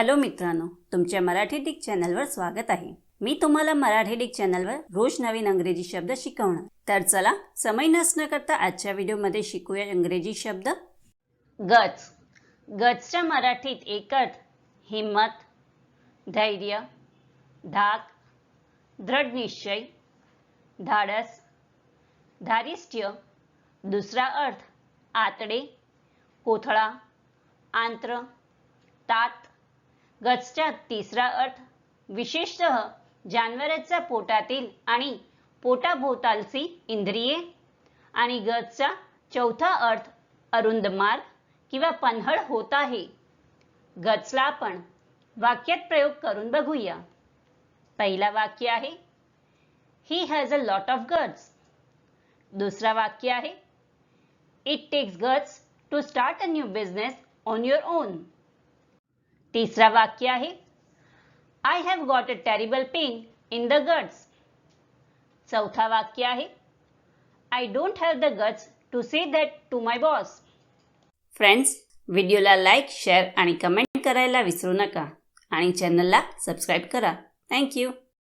Hello मित्रांनो तुमच्या Marathi Dick चॅनलवर स्वागत आहे. मी तुम्हाला मराठी डिक चॅनलवर रोज नवीन अंग्रेजी शब्द शिकवणार. तर चला समय नसणं करता आजच्या व्हिडिओमध्ये शिकूया इंग्रजी शब्द. गच. गचच्या मराठीत एकच हिम्मत धैर्य धाक दृढ निश्चय धाडस धारिष्ट्य दुसरा अर्थ आतडे कोथळा आंत्र तात गजचा तिसरा अर्थ विशेषतः जानवराच्या पोटातील आणि पोटाभोवतालची इंद्रिये. आणि गजचा चौथा अर्थ अरुंद मार्ग किंवा पन्हळ होत आहे. गजला आपण वाक्यात प्रयोग करून बघूया. पहिला वाक्य आहे he has a lot of guts दुसरा वाक्य आहे it takes guts to start a new business on your own तिसरा वाक्य आहे. I have got a terrible pain in the guts चौथा वाक्य आहे. I don't have the guts to say that to my boss friends व्हिडिओला like share आणि comment करायला विसरू नका. आणि चॅनलला सबस्क्राईब करा. थँक्यू